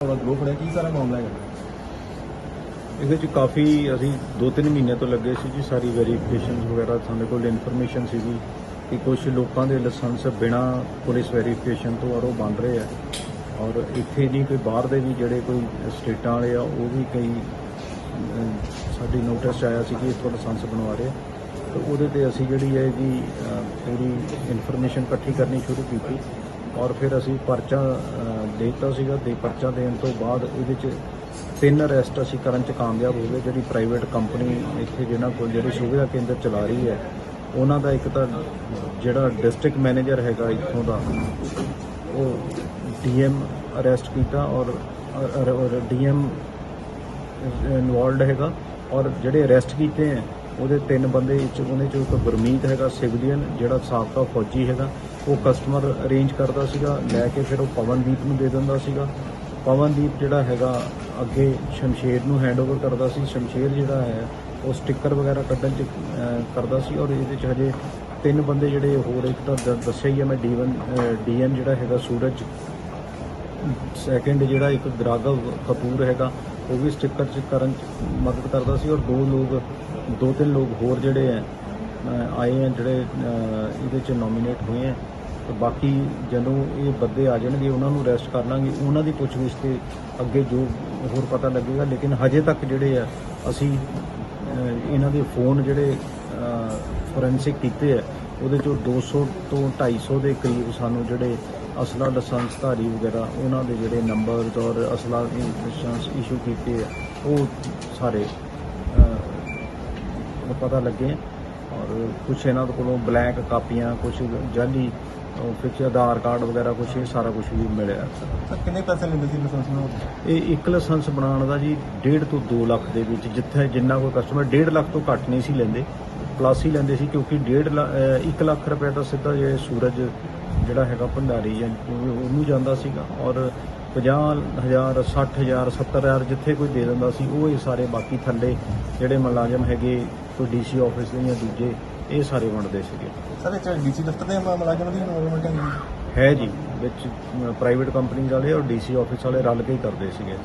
ਥੋੜਾ ਗਰੋ ਫੜਿਆ ਕੀ ਸਾਰਾ ਮਾਮਲਾ ਹੈ ਇਹਦੇ ਚ ਕਾਫੀ ਅਸੀਂ 2-3 ਮਹੀਨੇ ਤੋਂ ਲੱਗੇ ਸੀ ਜੀ ਸਾਰੀ ਵੈਰੀਫਿਕੇਸ਼ਨ ਵਗੈਰਾ ਸਾਡੇ ਕੋਲ ਇਨਫੋਰਮੇਸ਼ਨ ਸੀਗੀ ਕਿ ਕੁਝ ਲੋਕਾਂ ਦੇ ਲਾਇਸੈਂਸ ਬਿਨਾ ਪੁਲਿਸ ਵੈਰੀਫਿਕੇਸ਼ਨ ਤੋਂ ਔਰ ਉਹ ਬਣ ਰਹੇ ਆ। ਔਰ ਇੱਥੇ ਨਹੀਂ ਕੋਈ ਬਾਹਰ ਦੇ ਵੀ ਜਿਹੜੇ ਕੋਈ ਸਟੇਟਾਂ ਵਾਲੇ ਆ ਉਹ ਵੀ ਕਈ ਅਮ, ਸਾਡੀ ਨੋਟਿਸ 'ਚ ਆਇਆ ਸੀ ਕਿ ਇੱਥੋਂ ਲਾਇਸੈਂਸ ਬਣਵਾ ਰਹੇ ਆ। ਤੇ ਉਹਦੇ ਤੇ ਅਸੀਂ ਜਿਹੜੀ ਹੈ ਕਿ ਅ, ਪੂਰੀ ਇਨਫੋਰਮੇਸ਼ਨ ਇਕੱਠੀ ਕਰਨੀ ਸ਼ੁਰੂ ਕੀਤੀ। ਔਰ ਫਿਰ ਅਸੀਂ ਪਰਚਾ ਦੇਤਾ ਸੀਗਾ ਤੇ ਪਰਚਾ ਦੇਣ ਤੋਂ ਬਾਅਦ ਇਹਦੇ 'ਚ ਤਿੰਨ ਅਰੈਸਟ ਅਸੀਂ ਕਰਨ 'ਚ ਕਾਮਯਾਬ ਹੋ ਗਏ। ਜਿਹੜੀ ਪ੍ਰਾਈਵੇਟ ਕੰਪਨੀ ਇੱਥੇ ਜਿਹਨਾਂ ਕੋਲ ਜਿਹੜੀ ਸੁਵਿਧਾ ਕੇਂਦਰ ਚਲਾ ਰਹੀ ਹੈ, ਉਹਨਾਂ ਦਾ ਇੱਕ ਤਾਂ ਜਿਹੜਾ ਡਿਸਟ੍ਰਿਕਟ ਮੈਨੇਜਰ ਹੈਗਾ ਇੱਥੋਂ ਦਾ, ਉਹ ਡੀਐਮ ਅਰੈਸਟ ਕੀਤਾ ਔਰ ਔਰ ਡੀਐਮ ਇਨਵੋਲਡ ਹੈਗਾ। ਔਰ ਜਿਹੜੇ ਅਰੈਸਟ ਕੀਤੇ ਹੈ ਉਹਦੇ ਤਿੰਨ ਬੰਦੇ ਵਿੱਚ ਉਹਦੇ ਚੋਂ ਇੱਕ ਗੁਰਮੀਤ ਹੈਗਾ, ਸਿਵਲੀਅਨ, ਜਿਹੜਾ ਸਾਬਕਾ ਫੌਜੀ ਹੈਗਾ, ਉਹ ਕਸਟਮਰ ਅਰੇਂਜ ਕਰਦਾ ਸੀਗਾ, ਲੈ ਕੇ ਫਿਰ ਉਹ ਪਵਨਦੀਪ ਨੂੰ ਦੇ ਦਿੰਦਾ ਸੀਗਾ। ਪਵਨਦੀਪ ਜਿਹੜਾ ਹੈਗਾ, ਅੱਗੇ ਸ਼ਮਸ਼ੇਰ ਨੂੰ ਹੈਂਡਓਵਰ ਕਰਦਾ ਸੀ। ਸ਼ਮਸ਼ੇਰ ਜਿਹੜਾ ਹੈ, ਉਹ ਸਟicker ਵਗੈਰਾ ਕੱਢਣ ਚ ਕਰਦਾ ਸੀ ਔਰ ਇਹਦੇ ਚ ਹਜੇ ਤਿੰਨ ਬੰਦੇ ਜਿਹੜੇ ਹੋਰ ਇੱਕ ਤਾਂ ਦ- ਦੱਸਿਆ ਹੀ ਹੈ ਮੈਂ ਡੀਵਨ ਡੀਐਮ ਜਿਹੜਾ ਹੈਗਾ ਸੂਰਜ। ਸੈਕਿੰਡ ਜਿਹੜਾ ਇੱਕ ਗਰਾਗਵ ਕਪੂਰ ਹੈਗਾ ਉਹ ਵੀ ਸਟicker ਚ ਕਰਨ ਚ ਮਦਦ ਕਰਦਾ ਸੀ ਔਰ ਦੋ ਲੋਕ, ਦੋ ਤਿੰਨ ਲੋਕ ਹੋਰ ਜਿਹੜੇ ਹੈ ਆਏ ਹੈ ਜਿਹੜੇ ਇਹਦੇ ਚ ਨੋਮੀਨੇਟ ਹੋਏ ਹੈ ਤੇ ਬਾਕੀ ਜਦੋਂ ਇਹ ਬੰਦੇ ਆ ਜਾਣਗੇ, ਉਹਨਾਂ ਨੂੰ ਅਰੈਸਟ ਕਰ ਲਾਂਗੇ। ਉਹਨਾਂ ਦੀ ਪੁੱਛਗਿੱਛ ਤੇ ਅੱਗੇ ਜੋ ਹੋਰ ਪਤਾ ਲੱਗੇਗਾ, ਲੇਕਿਨ ਹਜੇ ਤੱਕ ਜਿਹੜੇ ਆ ਅਸੀਂ ਇਹਨਾਂ ਦੇ ਫੋਨ ਜਿਹੜੇ ਫੋਰੈਂਸਿਕ ਕੀਤੇ ਆ ਉਹਦੇ ਚੋਂ 200 ਤੋਂ 250 ਦੇ ਕਰੀਬ ਸਾਨੂੰ ਜਿਹੜੇ ਅਸਲਾ ਲਾਇਸੈਂਸਧਾਰੀ ਵਗੈਰਾ ਉਹਨਾਂ ਦੇ ਜਿਹੜੇ ਨੰਬਰ ਔਰ ਅਸਲਾ ਲਾਇਸੈਂਸ ਇਸ਼ੂ ਕੀਤੇ ਆ ਉਹ ਸਾਰੇ ਪਤਾ ਲੱਗੇ। ਔਰ ਕੁਝ ਇਹਨਾਂ ਦੇ ਕੋਲੋਂ ਬਲੈਂਕ ਕਾਪੀਆਂ ਕੁਝ ਜਾਲੀ ਫਿਕਸ ਆਧਾਰ ਕਾਰਡ ਵਗੈਰਾ ਕੁਝ ਇਹ ਸਾਰਾ ਕੁਝ ਵੀ ਮਿਲਿਆ। ਸਰ ਕਿੰਨੇ ਪੈਸੇ ਲੈਂਦੇ ਸੀ ਲਾਇਸੈਂਸ ਨੂੰ? ਇਹ ਇੱਕ ਲਾਇਸੈਂਸ ਬਣਾਉਣ ਦਾ ਜੀ 1.5 ਤੋਂ 2 ਲੱਖ ਦੇ ਵਿੱਚ ਜਿੱਥੇ ਜਿੰਨਾ ਕੋਈ ਕਸਟਮਰ 1.5 ਲੱਖ ਤੋਂ ਘੱਟ ਨਹੀਂ ਸੀ ਲੈਂਦੇ। ਪਲੱਸ ਹੀ ਲੈਂਦੇ ਸੀ ਕਿਉਂਕਿ 1.5 1 ਲੱਖ ਰੁਪਏ ਦਾ ਸਿੱਧਾ ਜੇ ਸੂਰਜ ਜਿਹੜਾ ਹੈਗਾ ਭੰਡਾਰੀ ਜਾਂ ਉਹਨੂੰ ਜਾਂਦਾ ਸੀਗਾ ਔਰ 50000 60000 70000 ਜਿੱਥੇ ਕੋਈ ਦੇ ਦਿੰਦਾ ਸੀ ਉਹ ਇਹ ਸਾਰੇ ਬਾਕੀ ਥੱਲੇ ਜਿਹੜੇ ਮੁਲਾਜ਼ਮ ਹੈਗੇ ਕੋਈ ਡੀਸੀ ਆਫਿਸ ਦੇ ਜਾਂ ਦੂਜੇ ਇਹ ਸਾਰੇ ਵੰਡਦੇ ਸੀਗੇ। ਸਰ ਇਹ ਡੀਸੀ ਦਫ਼ਤਰ ਦੇ ਮੁਲਾਜ਼ਮਾਂ ਦੀ ਇਨਵੋਲਵਮੈਂਟ ਹੈ ਹੈ ਜੀ ਵਿੱਚ ਪ੍ਰਾਈਵੇਟ ਕੰਪਨੀ ਵਾਲੇ ਔਰ ਡੀਸੀ ਆਫਿਸ ਵਾਲੇ ਰਲ ਕੇ ਹੀ ਕਰਦੇ ਸੀਗੇ।